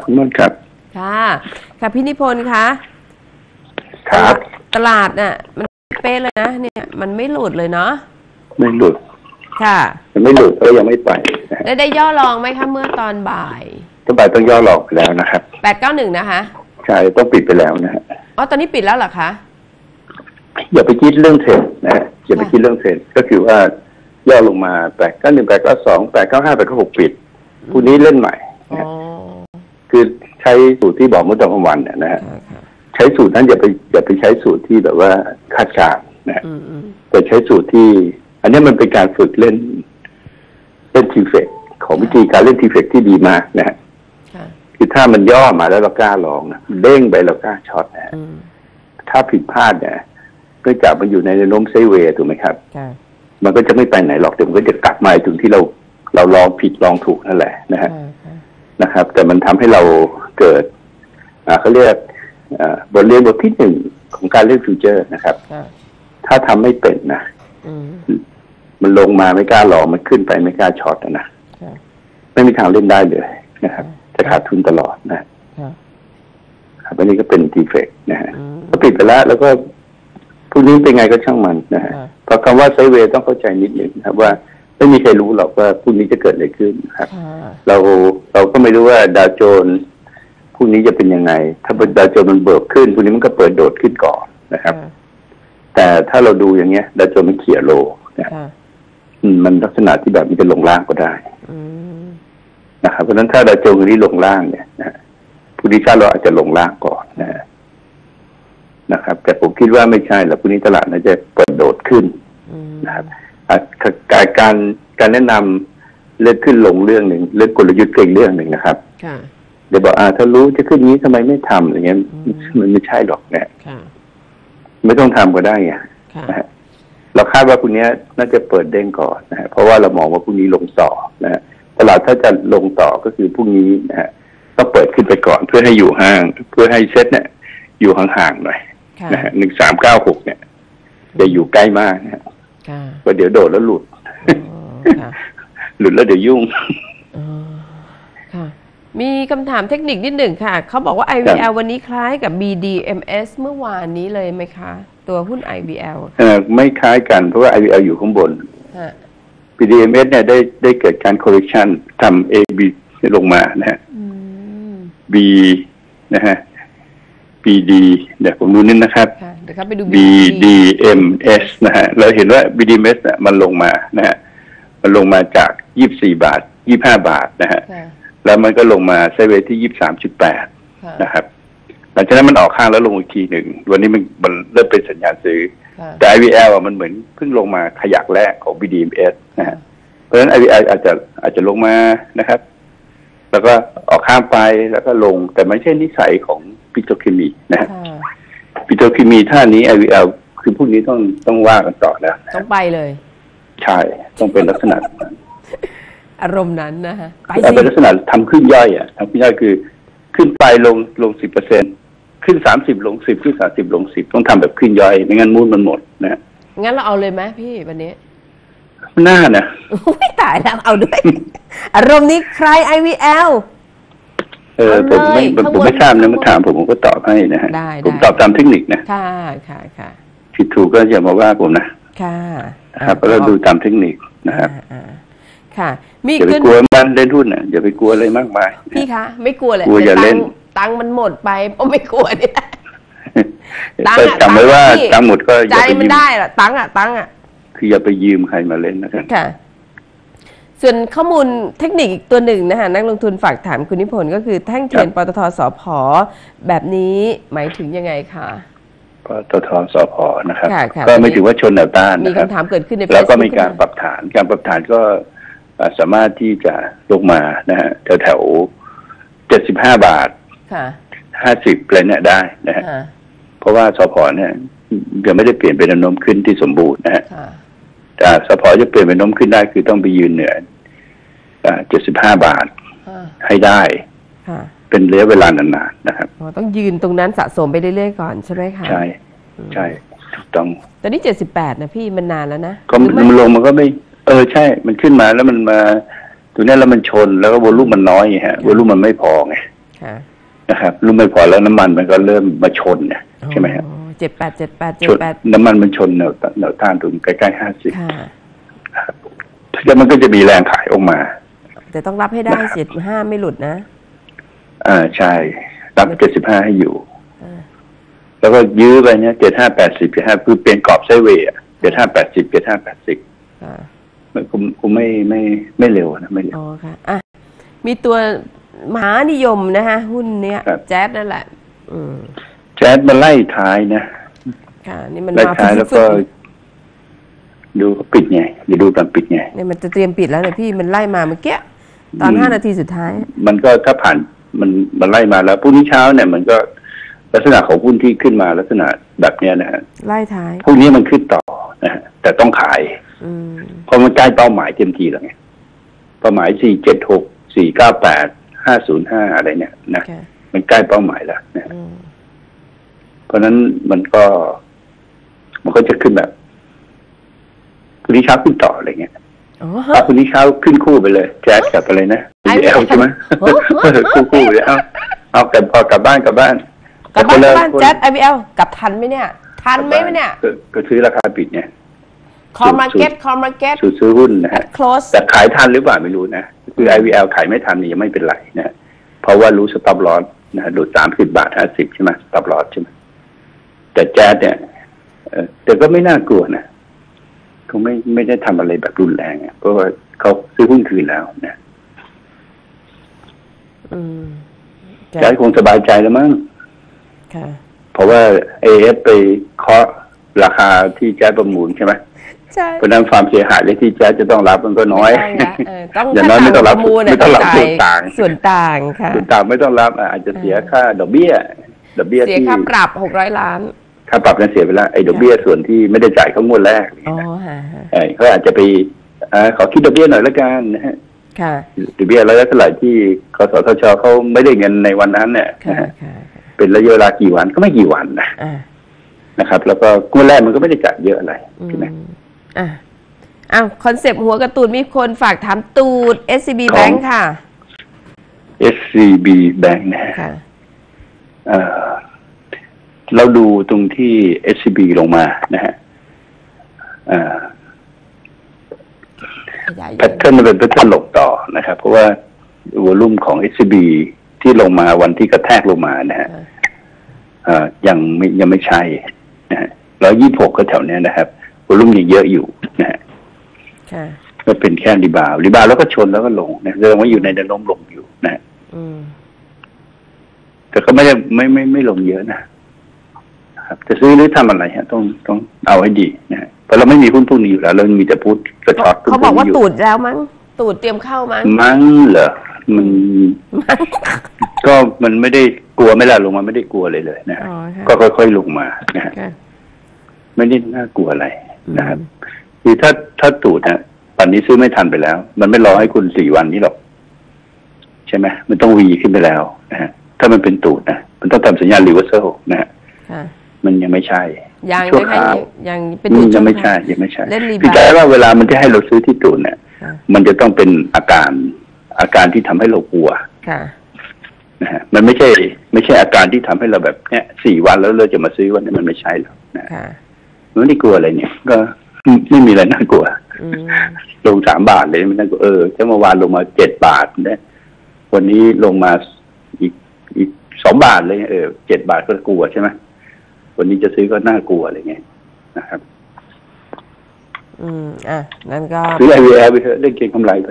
คุณมนครับ ค่ะ ค่ะพี่นิพนธ์คะครับ ตลาดน่ะ มันเป๊ะเลยนะเนี่ย มันไม่หลุดเลยเนาะไม่หลุด ค่ะมันไม่หลุดก็ยังไม่ไปนะฮะได้ได้ย่อลองไหมคะเมื่อตอนบ่ายก็ไปต้องย่อหลอกไปแล้วนะครับแปดเก้าหนึ่งนะคะใช่ต้องปิดไปแล้วนะฮะอ๋อตอนนี้ปิดแล้วเหรอคะอย่าไปคิดเรื่องเทรดนะฮะอย่าไปคิดเรื่องเทรดก็คือว่าย่อลงมาแปดเก้าหนึ่งแปดเก้าสองแปดเก้าห้าแปดเก้าหกปิดพรุ่งนี้เล่นใหม่ อ๋นะอฮะ คือใช้สูตรที่บอกเมื่อตอนกลางวันเนี่ยนะฮะค่ะค่ะใช้สูตรนั้นอย่าไปอย่าไปใช้สูตรที่แบบว่าคาดการณ์นะฮะอืมอืมแต่ใช้สูตรที่ อันนี้มันเป็นการฝึกเล่น เล่นทีเฟกของวิธีการเล่นทีเฟกที่ดีมากนะฮะค่ะคือถ้ามันย่อมาแล้วเรากล้าลองนะเด้งไปเรากล้าช็อตนะฮะอืมถ้าผิดพลาดเนี่ยเนื่องจากมันอยู่ในแนวโน้มไซด์เวย์ถูกไหมครับค่ะมันก็จะไม่ไปไหนหรอกเดี๋ยวมันก็จะกลับมาถึงที่เราเราลองผิดลองถูกนั่นแหละนะฮะค่ะค่ะ นะครับ แต่มันทำให้เราเกิดอ่าเขาเรียกอ่าบทเรียนบทที่หนึ่งของการเล่นฟิวเจอร์นะครับค่ะถ้าทำไม่เป็นนะอืมมันลงมาไม่กล้าลองมันขึ้นไปไม่กล้าช็อตนะค่ะไม่มีทางเล่นได้เลยนะครับ จะขาดทุนตลอดนะค่ะครับอันนี้ก็เป็นดีเฟกนะฮะอืมก็ปิดไปแล้วแล้วก็พรุ่งนี้เป็นไงก็ช่างมันนะฮะค่ะเพราะคำว่าไซด์เวย์ต้องเข้าใจนิดหนึ่งนะครับว่า ไม่มีใครรู้หรอกว่าพรุ่งนี้จะเกิดอะไรขึ้นนะครับค่ะเราเราก็ไม่รู้ว่าดาวโจนส์พรุ่งนี้จะเป็นยังไง ถ้าเป็นดาวโจนส์มันเบิกขึ้นพรุ่งนี้มันก็เปิดโดดขึ้นก่อนนะครับค่ะแต่ถ้าเราดูอย่างเงี้ยดาวโจนส์มันเขี่ยโลนะค่ะอืมมันลักษณะที่แบบมันจะลงล่างก็ได้อืมนะครับเพราะฉะนั้นถ้าดาวโจนส์วันนี้ลงล่างเนี่ยนะฮะพรุ่งนี้ชาติเราอาจจะลงล่างก่อนนะฮะนะครับ แต่ผมคิดว่าไม่ใช่หรอกพรุ่งนี้ตลาดน่าจะเปิดโดดขึ้นอืมนะครับอะ การการการแนะนำเลือกขึ้นลงเรื่องหนึ่งเรื่องกลยุทธ์ก็อีกเรื่องหนึ่งนะครับค่ะเดี๋ยวบอกอ่าถ้ารู้จะขึ้นนี้ทำไมไม่ทำอย่างเงี้ยอืมมันไม่ใช่หรอกนะค่ะไม่ต้องทำก็ได้ไงค่ะนะฮะเราคาดว่าพรุ่งนี้น่าจะเปิดเด้งก่อนนะฮะเพราะว่าเรามองว่าพรุ่งนี้ลงต่อนะฮะตลาดถ้าจะลงต่อก็คือพรุ่งนี้นะฮะต้องเปิดขึ้นไปก่อนเพื่อให้อยู่ห่าง เพื่อให้เซ็ตเนี่ย อยู่ห่างๆหน่อยค่ะนะฮะหนึ่งสามเก้าหกเนี่ยอย่าอยู่ใกล้มากนะฮะ ค่ะเพราะเดี๋ยวโดดแล้วหลุดอ๋อค่ะหลุดแล้วเดี๋ยวยุ่งอ๋อค่ะมีคำถามเทคนิคนิดหนึ่งค่ะ เขาบอกว่า IVL วันนี้คล้ายกับ BDMs เมื่อวานนี้เลยไหมคะ ตัวหุ้น IVL เออไม่คล้ายกันเพราะว่า IVL อยู่ข้างบนฮะ PDMS เนี่ยได้ได้เกิดการ correction ทำ A B ลงมานะฮะอืม B นะฮะ BD เดี๋ยวผมดูนิดนะครับค่ะ เดี๋ยวเขาไปดู BDMS นะฮะเราเห็นว่า BDMS เนี่ยมันลงมานะฮะมันลงมาจาก24บาท25บาทนะฮะค่ะแล้วมันก็ลงมาไซด์เวย์ที่23.8ค่ะนะครับหลังจากนั้นมันออกข้างแล้วลงอีกทีหนึ่งวันนี้มันมันเริ่มเป็นสัญญาณซื้อค่ะแต่ IVL อะมันเหมือนเพิ่งลงมาขยักแรกของ BDMs นะฮะเพราะฉะนั้น IVL อาจจะอาจจะลงมานะครับ แล้วก็ออกข้ามไปแล้วก็ลงแต่ไม่ใช่นิสัยของปิโตรเคมีนะฮะค่ะ ปิโตรเคมีท่านี้ IVL คือพวกนี้ต้องต้องว่ากันต่อแล้วนะต้องไปเลย ใช่ ต้องเป็นลักษณะนั้นอารมณ์นั้นนะคะไปเอาสิเป็นลักษณะทำขึ้นย่อยอะทำขึ้นย่อยคือ ขึ้นไปลงลงสิบเปอร์เซ็นขึ้นสามสิบลงสิบขึ้นสามสิบลงสิบต้องทำแบบขึ้นย่อย ไม่งั้นมูลมันหมดนะฮะงั้นเราเอาเลยไหมพี่วันนี้หน้านะอุ้ยตายแล้วเอาด้วย อารมณ์นี้ใคร IVL เออผมไม่เอาเลยผมไม่ทราบนะข้างบนมาถามผมผมก็ตอบให้นะฮะได้ผมได้ตอบตามเทคนิคนะค่ะค่ะค่ะผิดถูกก็อย่ามาว่าผมนะค่ะนะครับแล้วดูตามเทคนิคนะครับอ่าอ่าค่ะ มีอย่าไปขึ้นกลัวมันเล่นหุ้นนะอย่าไปกลัวอะไรมากมายพี่คะไม่กลัวเลยกลัวอย่าเล่นตังค์ตังค์มันหมดไปเพราะไม่กลัวเนี่ยตังค์ก็อะจำไว้ว่าตังค์พี่ตังค์หมดก็อใจย่าไปมันยืมได้ละตังค์อะตังค์อะคืออย่าไปยืมใครมาเล่นนะครับค่ะ ส่วนข้อมูลเทคนิคอีกตัวหนึ่งนะคะนักลงทุนฝากถามคุณนิพนธ์ก็คือแท่งเทรนปตทสพแบบนี้หมายถึงยังไงคะก็ตทสพนะครับค่ะค่ะก็ไม่ถือว่าชนแนวต้านมีนะครับคำถามเกิดขึ้นในแล้วก็ Facebook มีการปรับฐานการปรับฐานก็เอ่อสามารถที่จะลงมานะฮะแถวแถวเจ็ดสิบห้าบาทค่ะห้าสิบอะไรเนี่ยได้นะฮะค่ะเพราะว่าสพเนี่ยยังไม่ได้เปลี่ยนเป็นแนวโน้มขึ้นที่สมบูรณ์นะฮะค่ะแต่สพจะเปลี่ยนเป็นแนวโน้มขึ้นได้คือต้องไปยืนเหนือ เจ็ดสิบห้าบาทค่ะให้ได้ค่ะเป็นระยะเวลานานๆนะครับอ๋อต้องยืนตรงนั้นสะสมไปเรื่อยๆก่อนใช่ไหมคะใช่ใช่ถูกต้อง ตอนนี้เจ็ดสิบแปดนะพี่มันนานแล้วนะก็หรือไม่มันลงมันก็ไม่ เออใช่ มันขึ้นมาแล้วมันมาตัวเนี้ยแล้วมันชนแล้วก็วอลุ่มมันน้อยไงฮะวอลุ่มมันไม่พอไงค่ะนะครับรู้ไม่พอแล้วน้ำมันมันก็เริ่มมาชนเนี่ยใช่ไหมครับเจ็ดแปดเจ็ดแปดเจ็ชดนแปดน้ำมันมันชนแนวแนวต้านตรงใกล้ๆห้าสิบค่ะแล้วมันก็จะมีแรงขายออกมา แต่ต้องรับให้ได้เจ็ดห้าไม่หลุดนะอ่าใช่ รับเจ็ดสิบห้าให้อยู่อ่าแล้วก็ยื้อไปเนี่ยเจ็ดห้าแปดสิบเจ็ดห้าคือเปลี่ยนกรอบไซด์เวย์เจ็ดห้าแปดสิบเจ็ดห้าแปดสิบค่ะมันคงคงไม่ไม่ไม่เร็วนะไม่เร็วอ๋อค่ะอะมีตัวมหานิยมนะคะหุ้นเนี้ยครับแจ๊ดนั่นแหละอืมแจ๊ดมาไล่ท้ายนะค่ะ นี่มันไล่มาท้ายแล้วฟึก็ดดูเขาปิดไงเดี๋ยวดูตอนปิดไงๆเนี่ยมันจะเตรียมปิดแล้วเนี่ยพี่มันไล่มาเมื่อกี้ ตอนอืมห้านาทีสุดท้าย มันก็ถ้าผ่านมันมันไล่มาแล้วพรุ่งนี้เช้าเนี่ยมันก็ลักษณะของหุ้นที่ขึ้นมาลักษณะแบบเนี้ยนะฮะไล่ท้ายพรุ่งนี้มันขึ้นต่อนะฮะแต่ต้องขายอืมเพราะมันใกล้เป้าหมายเต็มทีแล้วไงเป้าหมายสี่เจ็ดหกสี่เก้าแปดห้าศูนย์ห้าอะไรเนี่ยนะค่ะมันใกล้เป้าหมายแล้วนะอืมเพราะฉะนั้นมันก็ มันก็จะขึ้นแบบพรุ่งนี้เช้าขึ้นต่ออะไรเงี้ย อ๋อถ้าพรุ่งนี้เช้าขึ้นคู่ไปเลยแจ๊สกับอะไรนะ IVL ใช่ไหมโอ้โหคู่คู่เลยเอาเอาแต่พอกลับบ้านกลับบ้านกลับบ้านกลับบ้านคนละแจ๊ดไอพีเอลกลับทันไหมเนี่ย ทันไหมเนี่ยก็ก็ซื้อราคาปิดไงคอมาร์เก็ตคอมาร์เก็ตซื้อซื้อหุ้นนะฮะ close แต่ขายทันหรือเปล่าไม่รู้นะคือ IVL ขายไม่ทันนี่ยังไม่เป็นไรนะเพราะว่ารู้สต็อปลอสนะหลุดสามสิบาทห้าสิบใช่ไหมสต็อปลอสใช่ไหมแต่แจ๊ดเนี่ยเออแต่ก็ไม่น่ากลัวนะ เขาไม่ไม่ได้ทำอะไรแบบรุนแรงอะเพราะว่าเขาซื้อหุ้นคืนแล้วนะอืมแจ๊ดคงสบายใจแล้วมั้งค่ะเพราะว่าเอฟไปเคาะราคาที่แจ๊ดประมูลใช่ไหมใช่เพราะฉะนั้นความเสียหายเลยที่แจ๊ดจะต้องรับมันก็น้อยไม่ต้องละเออต้องอย่างน้อยไม่ต้องรับค่าต่างประมูลไม่ต้องรับจ่าส่ยวนต่างส่วนต่างค่ะส่วนต่างไม่ต้องรับอะอาจจะเสียค่าดอกเบี้ยดอกเบี้ยเสียที่ค่าปรับหกร้อยล้าน ค่าปรับนั้นเสียไปแล้วไอ้ดอกเบี้ยส่วนที่ไม่ได้จ่ายเขางวดแรกอ๋อฮะฮะเออเขาอาจจะไปเอ่อขอคิดดอกเบี้ยหน่อยละกันนะฮะค่ะดอกเบี้ยร้อยละเท่าไหร่ที่กสทชเขาไม่ได้เงินในวันนั้นเนี่ยค่ะนะฮะค่ะเป็นระยะเวลากี่วันก็ไม่กี่วันนะอ่านะครับ แล้วก็งวดแรกมันก็ไม่ได้จ่ายเยอะอะไรอืใช่ไหมมอะอ้าวคอนเซปต์หัวการ์ตูนมีคนฝากถามตูด SCB ของ Bank ค่ะ SCB Bank นะฮะค่ะ เอ่อเราดูตรงที่ SCB ลงมานะฮะเอ่อขยายแพทเทิร์นเป็นแพทเทิร์นหลบต่อนะครับ เพราะว่าวอลุ่มของ SCB ที่ลงมาวันที่กระแทกลงมานะฮะเอ่อยังไม่ยังไม่ใช่นะฮะร้อยยี่หกก็แถวเนี้ยนะครับวอลุ่มยังเยอะอยู่นะฮะค่ะก็เป็นแค่รีบาวด์รีบาวด์แล้วก็ชนแล้วก็ลงนะแสดงว่าอยู่ในแนวโน้มลงอยู่นะฮะอืมแต่ก็ไม่ได้ไม่ไม่ไม่ลงเยอะนะ ครับจะซื้อหรือทำอะไรฮะต้องต้องเอาให้ดีนะฮะเพราะเราไม่มีหุ้นพวกนี้อยู่แล้วเรามีแต่พูดกระช็อตเขาบอกว่าอยู่ตูดแล้วมั้งตูดเตรียมเข้ามั้งมั้งเหรอมันก็มันไม่ได้กลัวไม่ละลงมาไม่ได้กลัวเลยเลยนะฮะอ๋อค่ะก็ค่อยๆลงมานะฮะค่ะไม่ได้น่ากลัวอะไรนะครับอืมคือถ้าถ้าตูดนะปันนี้ซื้อไม่ทันไปแล้ว มันไม่รอให้คุณสี่วันนี้หรอกใช่ไหมมันต้องวีขึ้นไปแล้วนะฮะถ้ามันเป็นตูดนะมันต้องทำสัญญาณรีเวอร์เซลนะฮะค่ะ มันยังไม่ใช่ยังชั่วนะคะคราวยังยังเป็นอืตูมดยังไม่ชั่วใช่คราวยังไม่ใช่เล่นรีบาวด์พี่ใจว่าเวลามันจะให้เราซื้อที่ตูดเนี่ยค่ะมันจะต้องเป็นอาการอาการที่ทำให้เรากลัวค่ะนะฮะมันไม่ใช่ ไม่ใช่อาการที่ทำให้เราแบบเนี้ยสี่วันแล้วเราจะมาซื้อวันนี้มันไม่ใช่หรอกนะค่ะมันไม่ได้กลัวอะไรเนี่ย ก็ไม่มีอะไรน่ากลัวอืมลงสามบาทเลยไม่น่ากลัวเออถ้าเมื่อวานลงมาเจ็ดบาทเนี่ยวันนี้ลงมาอีกอีกสองบาทเลยเออเจ็ดบาทก็กลัวใช่ไหม วันนี้จะซื้อก็น่ากลัวอะไรเงี้ยนะครับ อืม อะ นั่นก็ซื้อไอวีแอลไปเถอะได้เก็งกำไรไป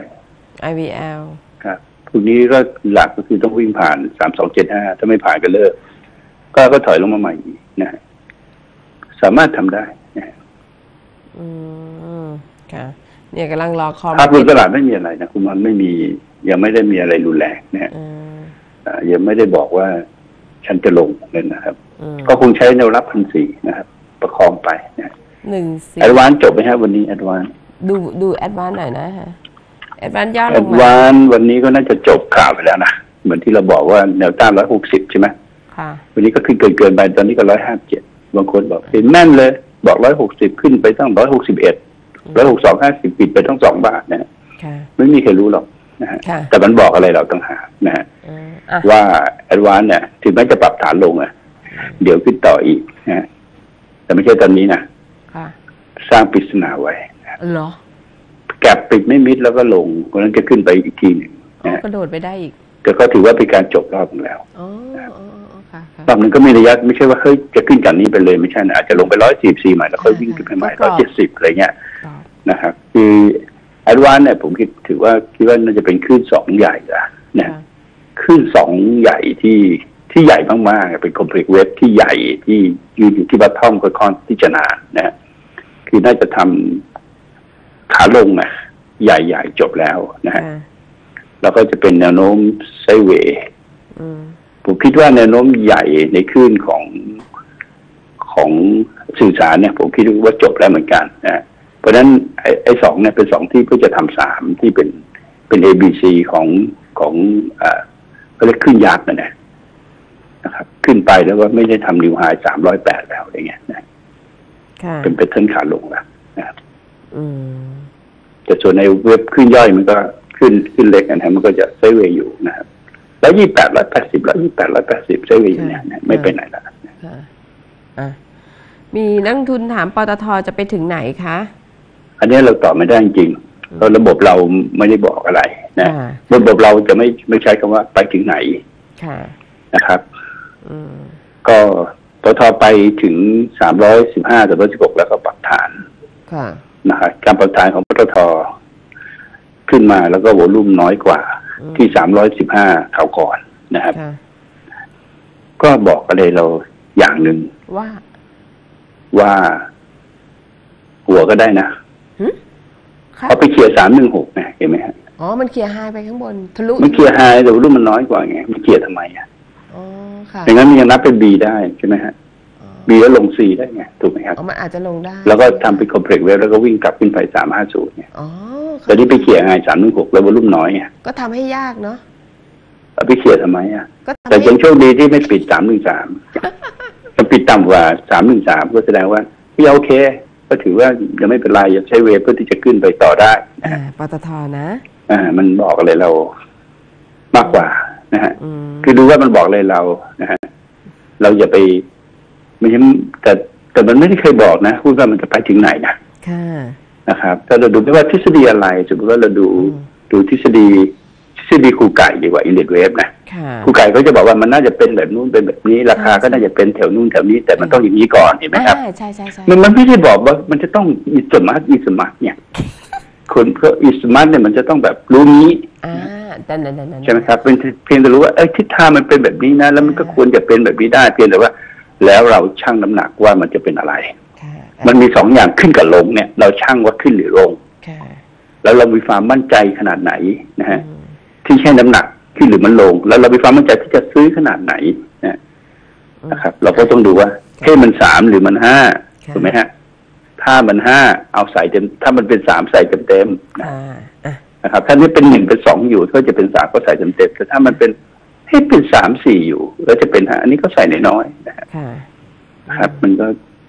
IVL ครับพรุ่งนี้ก็หลักก็คือต้องวิ่งผ่านสามสองเจ็ดห้าถ้าไม่ผ่านก็เลิก ก็ก็ถอยลงมาใหม่อีกนะฮะสามารถทำได้นะฮะอืมค่ะเนี่ยกำลังรอคอมภาพรวมตลาดไม่มีอะไรนะคุณมันไม่มี ยังไม่ได้มีอะไรรุนแรงนะฮะอืมอ่ายังไม่ได้บอกว่า ฉันจะลงเลยนะครับอืมก็คงใช้แนวรับพันสี่นะครับ ประคองไปนะหนึ่งสี่แอดวานจบไหมฮะวันนี้แอดวานดูดูแอดวานหน่อยนะฮะแอดวานย่อแอลงดมาวานวันนี้ก็น่าจะจบข่าวไปแล้วนะเหมือนที่เราบอกว่าแนวต้านร้อยหกสิบใช่ไหมค่ะ วันนี้ก็ขึ้นเกินเกินๆไปตอนนี้ก็ร้อยห้าเจ็ดบางคนบอกเห็นแม่นเลย บอกร้อยหกสิบขึ้นไปตั้งร้อยหกสิบเอ็ดร้อยหกสองห้าสิบปิดไปทั้งสองบาทนะค่ะไม่มีใครรู้หรอก นะฮะค่ะ แต่มันบอกอะไรเราต่างหากนะฮะอืมอะว่าแอดวานเนี่ยถึงแม้จะปรับฐานลงอะเดี๋ยวขึ้นต่ออีกนะฮะแต่ไม่ใช่ตอนนี้นะค่ะสร้างปริศนาไว้เหรอแกบปิดไม่มิดแล้วก็ลงเพราะฉะนั้นจะขึ้นไปอีกทีหนึ่งอ๋อนะฮะกระโดดไปได้อีกแต่ก็ถือว่าเป็นการจบรอบหนึ่งแล้ว อ๋ออ๋ออ๋อค่ะค่ะ รอบหนึงก็มีระยะไม่ใช่ว่าเฮ้ยจะขึ้นจากนี้ไปเลยไม่ใช่นะอาจจะลงไปร้อยสี่สี่ใหม่แล้วค่อยวิ่งขึ้นไปใหม่ก็ร้อยกรเจ็อดบสิบอะไรเงี้ยกรอบนะครับคือแอ ดวานเนี่ยผมคิดถือว่าคิดว่าน่าจะเป็นคลื่นสองใหญ่ละนะค่ะคลื่นสองใหญ่ที่ที่ใหญ่มากๆเป็นคอมเพล็กซ์เว็บที่ใหญ่ที่ยืนอยู่ที่บัตทอมค่อนๆที่จะนานนะฮะคือน่าจะทำขาลงนะใหญ่ๆจบแล้วนะฮะค่ะแล้วก็จะเป็นแนวโน้มไซด์เวย์อืมผมคิดว่าแนวโน้มใหญ่ในคลื่นของของสื่อสารเนี่ย ผมคิดว่าจบแล้วเหมือนกันนะ เพราะฉะนั้นไอ้ไอ้สองเนี่ยเป็นสองที่เพื่อจะทำสามที่เป็นเป็น A B C ของของเอ่อเขาเรียกขึ้นยักษ์นะเนี่ยนะครับ ขึ้นไปแล้วก็ไม่ได้ทำนิวไฮสามร้อยแปดแล้วอะไรเงี้ยนะค่ะเป็นเป็นเส้นขาลงแล้วนะครับอืมแต่ส่วนในเว็บขึ้นย่อยมันก็ขึ้นขึ้นเล็กนะฮะมันก็จะไซด์เวย์อยู่นะครับแล้วยี่แปดร้อยแปดสิบแล้วยี่แปดร้อยแปดสิบไซด์เวย์อยู่เนี่ยนะไม่ไปไหนแล้วค่ะอะมีนักลงทุนถามปตทจะไปถึงไหนคะ อันนี้เราตอบไม่ได้จริงๆเพราะระบบเราไม่ได้บอกอะไรนะค่ะระบบเราจะไม่ไม่ใช้คำว่าไปถึงไหนค่ะนะครับอืมก็ปตทไปถึงสามร้อยสิบห้าสามร้อยสิบหกแล้วก็ปรับฐานค่ะนะครับการปรับฐานของปตทขึ้นมาแล้วก็โวลุ่มน้อยกว่าอืมที่สามร้อยสิบห้าข่าวก่อนนะครับค่ะก็บอกอะไรเราอย่างหนึ่งว่าว่า หัวก็ได้นะหึค่ะ เขาไปเคลียร์สามหนึ่งหกนะเห็นไหมฮะอ๋อ มันเคลียร์ไฮไปข้างบนทะลุมันเคลียร์ไฮแต่โวลุ่มมันน้อยกว่าไงมันเคลียร์ทำไมอะอ๋อค่ะอย่างนั้นมันยังนับเป็น B ได้ใช่ไหมฮะอ๋อ B แล้วลง C ได้ไงถูกไหมครับอ๋อมันอาจจะลงได้ แล้วก็ทำเป็นคอมเพล็กซ์เวฟแล้วก็วิ่งกลับขึ้นไปสามห้าศูนย์เนี่ยอ๋อตอนนี้ไปเขี่ยร์ไงสามหนึ่งหกแล้ววอลุ่มน้อยไงก็ทำให้ยากเนาะแล้วไปเขี่ยร์ทำไมอะก็ทำแต่ให้ยังโชคดีที่ไม่ปิดสามหนึ่งสามถ้าปิดต่ำกว่าสามหนึ่งสามก็แสดงว่าพี่โอเค ก็ถือว่ายังไม่เป็นไรยังใช้เวฟเพื่อที่จะขึ้นไปต่อได้นะอ่าฮะปตทนะ อ่า มันบอกอะไรเรามากกว่านะฮะอืมคือดูว่ามันบอกอะไรเรานะฮะเราอย่าไปไม่ใช่แต่แต่มันไม่ได้เคยบอกนะพูดว่ามันจะไปถึงไหนนะค่ะนะครับถ้าเราดูไม่ว่าทฤษฎีอะไรสมมติว่าเราดูอืมดูทฤษฎี ทฤษฎีครูไก่ดีกว่าอินเด็กเวฟนะค่ะครูไก่เขาจะบอกว่ามันน่าจะเป็นแบบนู้นเป็นแบบนี้ราคาก็น่าจะเป็นแถวนู้นแถวนี้แต่มันต้องอย่างนี้ก่อนเห็นไหมครับอ่าใช่ใช่ใช่มันมันไม่ได้บอกว่ามันจะต้องอิสมาร์ทอิสมาร์ทเนี่ยคนเพื่ออิสมาร์ทเนี่ยมันจะต้องแบบรู้นี้อ่าแต่นั่นนั่นนั่นใช่ไหมครับเป็นเพียงแต่รู้ว่าเอ้ยทิศทางมันเป็นแบบนี้นะ แล้วมันก็ควรจะเป็นแบบนี้ได้ เพียงแต่ว่า แล้วเราชั่งน้ำหนักว่ามันจะเป็นอะไรค่ะมันมีสองอย่างขึ้นกับลงเนี่ย เราชั่งว่าขึ้นหรือลงค่ะแล้วเรามีความมั่นใจขนาดไหนนะฮะอืม ที่ใช้น้ำหนักขึ้นหรือมันลง แล้วเรามีความมั่นใจที่จะซื้อขนาดไหนนะนะครับ เราก็ต้องดูว่าเฮ้ยมันสามหรือมันห้าค่ะถูกไหมฮะ ถ้ามันห้าเอาใส่เต็ม ถ้ามันเป็นสามใส่เต็มเต็มๆนะอ่าอะนะครับ ถ้านี่เป็นหนึ่งเป็นสองอยู่ก็จะเป็นสามก็ใส่เต็มเต็มๆแต่ถ้ามันเป็นให้ยเป็นสามสี่อยู่แล้วจะเป็นห้าอันนี้ก็ใส่น้อยๆนะฮะค่ะครับ มันก็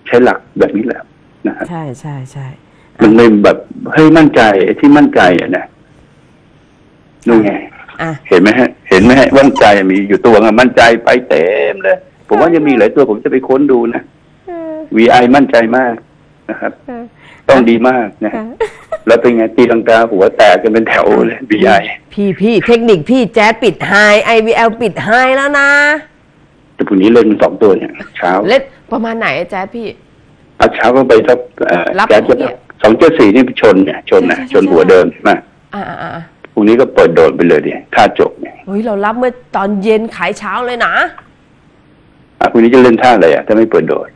ใช้หลักแบบนี้แหละนะครับใช่ใช่ใช่มันไม่แบบเฮ้ยมั่นใจไอ้ที่มั่นใจอะนะ นู่นไงอะเห็นไหมฮะ เห็นไหมฮะมั่นใจมีอยู่ตัวไงมั่นใจไปเต็มเลย ผมว่ายังมีหลายตัวผมจะไปค้นดูนะ VI มั่นใจมากนะครับ ต้องดีมากนะแล้วเป็นไงตีลังกาหัวแตกกันเป็นแถวเลย VI พี่พี่เทคนิคพี่แจ๊ดปิดไฮ IVL ปิดไฮแล้วนะแต่พรุ่งนี้เล่นสองตัวเนี่ยเช้าเล่นประมาณไหนอะแจ๊ดพี่เอาเช้าก็ไปสักเอ่อรับแก๊สจะเนี่ยสองเจ็ดสี่นี่ชนเนี่ยชนนะใช่ใช่ชนหัวเดิมใช่ไหมอ่าอ่าอ่า พรุ่งนี้ก็เปิดโดดไปเลยดิท่าจบเนี่ยเฮ้ยเรารับเมื่อตอนเย็นขายเช้าเลยนะอะพรุ่งนี้จะเล่นท่าอะไรอะถ้าไม่เปิดโดด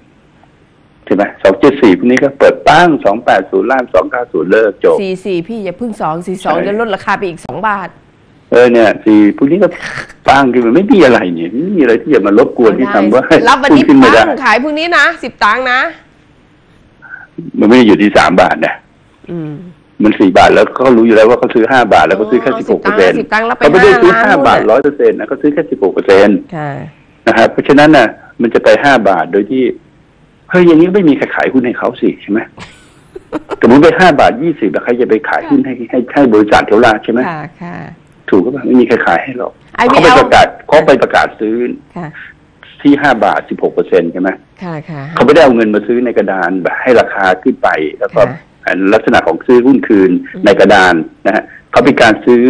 ใช่ไหมสองเจ็ดสี่พรุ่งนี้ก็เปิดปั้งสองแปดศูนย์ล่างสองเก้าศูนย์เลิกจบสี่สี่พี่อย่าเพึ่งสองสี่สองใช่จะลดราคาไปอีกสองบาท เออเนี่ยสี่พรุ่งนี้ก็ปั้งคือมันไม่มีอะไรเนี่ยไม่มีอะไรที่จะมารบกวนที่ทำว่าให้รับวันนี้ขึ้นไม่ได้ปังขายพรุ่งนี้นะสิบตังค์นะ มันไม่ได้อยู่ที่สามบาทนะอืม มันสี่บาทแล้วเขารู้อยู่แล้วว่าเขาซื้อห้าบาทแล้วก็ซื้อแค่อ๋อสิบหกเปอร์เซ็นต์10ตังค์แล้วไปเขาไม่ได้ซื้อห้าห้าล้านบาทนู่นน่ะร้อยเปอร์เซ็นต์นะเขาซื้อแค่สิบหกเปอร์เซ็นต์ค่ะนะครับเพราะฉะนั้นน่ะ มันจะไปห้าบาทโดยที่เฮ้ยอย่างนี้ไม่มีใครขายหุ้นให้เขาสิใช่ไหมสมมติไปห้าบาทยี่สิบแล้วใครจะไปขายหุ้นให้ให้ให้บริษัทเทวราชใช่ไหมค่ะค่ะถูกก็ไม่มีใครขายให้หรอก IVL เขาไปประกาศเขาไปประกาศซื้อค่ะที่ห้าบาทสิบหกเปอร์เซ็นใช่ไหมค่ะค่ะเขาไม่ได้เอาเงินมาซื้อในกระดานแบบให้ราคาขึ้นไปแล้วก็ค่ะ ลักษณะของซื้อหุ้นคืนอืมในกระดานนะฮะเขาเป็นการซื้อ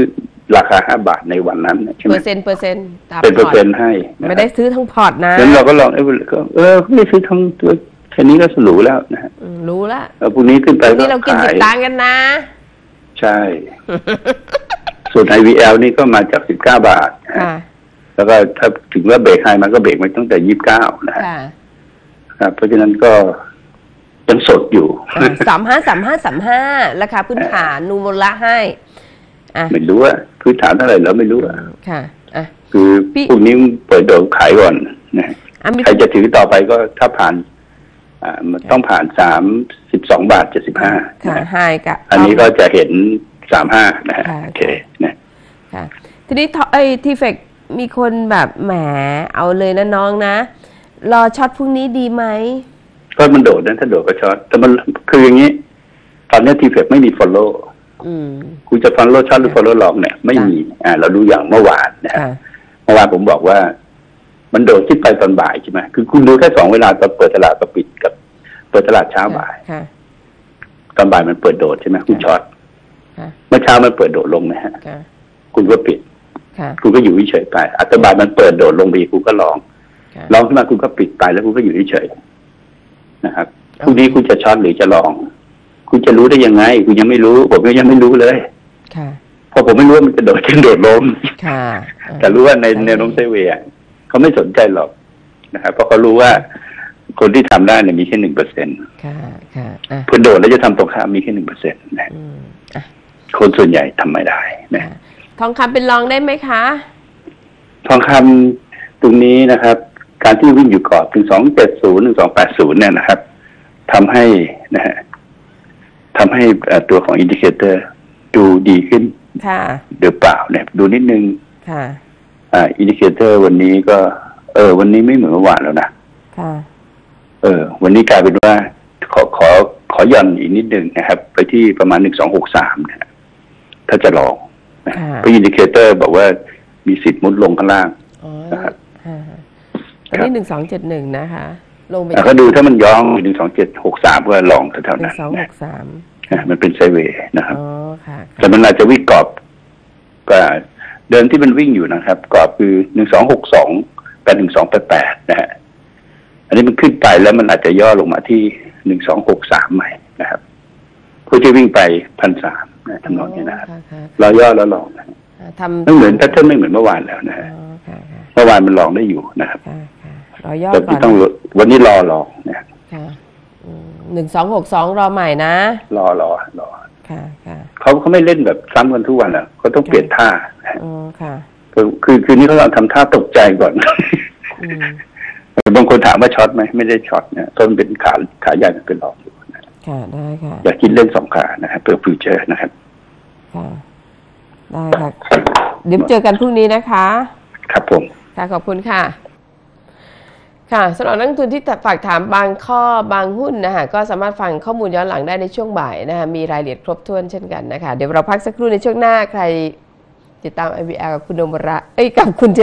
ราคาห้าบาทในวันนั้นใช่ไหเปมอร์เซ็นต์เปอร์เซ็นต์ตามเป็นเปอพร์อเซ็ร์นตต์ให้นะไม่ได้ซื้อทั้งพอร์ตนะงั้นเราก็ลองเอ้ยก็เออไม่ซื้อทั้งตัวแค่นี้ก็สรุปแล้วนะฮะอืมรู้ละแล้วพรุ่งนี้ขึ้นไปวันนี้เรากินขาสิยบตังค์กันนะ ใช่ ส่วน IVL นี่ก็มาจากสิบเก้าบาทนะฮะค่ะแล้วก็ถ้าถึงว่าเบรกไฮมันก็เบรกมาตั้งแต่ยี่สิบเก้านะฮะค่ะครับเพราะฉะนั้นก็ ยังสดอยู่สามห้าสามห้าสามห้าราคาพื้นฐานนูโมละให้อะไม่รู้ว่าพื้นฐานเท่าไหร่แล้วไม่รู้อะค่ะอะคือพี่พวกนี้เปิดโดนขายก่อนนะอะมีใครจะถือต่อไปก็ถ้าผ่านอ่ามันต้องผ่านสามสิบสองบาทเจ็ดสิบห้าค่ะไฮกับอันนี้ก็จะเห็นสามห้านะฮะค่ะโอเคนะค่ะทีนี้ทอไอ้ทีเฟกมีคนแบบแหมเอาเลยนะน้องนะ รอช็อตพรุ่งนี้ดีไหม ก็มันโดดนะถ้าโดดก็ช็อตแต่มันคืออย่างนี้ ตอนนี้ทีเฟกไม่มี follow อืมคุณจะ follow ช็อตหรือ follow ลองเนี่ยไม่มี อ่า เราดูอย่างเมื่อวานนะฮะค่ะเมื่อวานผมบอกว่า มันโดดขึ้นไปตอนบ่ายใช่ไหมคือคุณดูแค่สองเวลาตอนเปิดตลาดกับปิดกับ เปิดตลาดเช้าบ่ายค่ะตอนบ่ายมันเปิดโดดใช่ไหมคุณช็อตค่ะเมื่อเช้ามันเปิดโดดลงนะฮะค่ะคุณก็ปิดค่ะคุณก็อยู่เฉยๆไปอัตบายมันเปิดโดดลงไปอีกคุณก็ลองค่ะลองขึ้นมาคุณก็ปิดไปแล้วคุณก็อยู่เฉยๆ นะครับโอเคพรุ่งนี้คุณจะช็อตหรือจะลอง คุณจะรู้ได้ยังไง คุณยังไม่รู้ ผมก็ยังไม่รู้เลยค่ะเพราะผมไม่รู้ว่ามันจะโดดขึ้นโดดลงค่ะแต่รู้ว่าในช่แนวโน้มไซด์เวย์อะเขาไม่สนใจหรอกนะครับเพราะเขารู้ว่าคนที่ทำได้เนี่ยมีแค่หนึ่งเปอร์เซ็นต์ค่ะค่ะอะเพื่อโดดแล้วจะทำตรงข้ามมีแค่หนึ่งเปอร์เซ็นต์นะอืมอะคนส่วนใหญ่ทำไม่ได้นะค่ะทองคำเป็นรองได้ไหมคะ ทองคำตรงนี้นะครับ การที่วิ่งอยู่กรอบถึงสองเจ็ดศูนย์ถึงสองแปดศูนย์เนี่ยนะครับทำให้นะฮะทำให้เอ่อตัวของอินดิเคเตอร์ดูดีขึ้นค่ะหรือเปล่าเนี่ย ดูนิดนึงค่ะอ่าอินดิเคเตอร์วันนี้ก็ เออ วันนี้ไม่เหมือนเมื่อวานแล้วนะค่ะเออ วันนี้กลายเป็นว่าขอขอขอหย่อนอีกนิดนึงนะครับ ไปที่ประมาณหนึ่งสองหกสามนะฮะถ้าจะลองนะค่ะเพราะอินดิเคเตอร์บอกว่ามีสิทธิ์มุดลงข้างล่างอ๋อนะครับค่ะ อันนี้หนึ่งสองเจ็ดหนึ่งนะคะ ลงไปอะก็ดูถ้ามันย้องหนึ่งสองเจ็ดหกสามก็ลองแถวๆหนึ่นั้งนสองหนะกสามอะมันเป็นไซด์เวย์นะครับอ๋อค่ะแต่มันอาจจะวิ่งกรอบก็เดินที่มันวิ่งอยู่นะครับ กรอบคือหนึ่งสองหกสองกับหนึ่งสองแปดแปดนะฮะอันนี้มันขึ้นไปแล้วมันอาจจะย่อลงมาที่หนึ่งสองหกสามใหม่นะครับผู้ที่วิ่งไปพันสามนะทำนองนี้นะครับค่ะค่ะเราย่อแล้วลองนะค่ะทำไม่เหมือนแพทเทิร์นไม่เหมือนเมื่อวานแล้วนะอ๋ฮะอค่ะค่ะเมื่อวานมันลองได้อยู่นะครับค่ะค่ะ รอย่อแต่ก่อที่นต้องวันนี้รอรอนะค่ะหนึ่งสองหกสองรอใหม่นะ รอรอรอค่ะค่ะเขาเขาไม่เล่นแบบซ้ำกันทุกวันอะเขาต้องเปลี่ยนท่านะฮะอ๋อค่ะคือคือคืนนี้เขาทำท่าตกใจก่อนอืมบางคนถามว่าช็อตไหมไม่ได้ช็อตนะต้นเป็นขาขาใหญ่มันเป็นรองอยู่นะค่ะได้ค่ะ อย่าคิดเล่นสองขานะครับเพื่อฟิวเจอร์นะครับค่ะได้ค่ะเดี๋ยวเจอกันพรุ่งนี้นะคะ ครับผมค่ะขอบคุณค่ะ ค่ะสำหรับนักทุนที่ฝากถามบางข้อบางหุ้นนะคะก็สามารถฟังข้อมูลย้อนหลังได้ในช่วงบ่ายนะคะมีรายละเอียดครบถ้วนเช่นกันนะคะ เดี๋ยวเราพักสักครู่ในช่วงหน้าใครติดตาม IBR กับคุณโนมระเอ้ยกับคุณเจ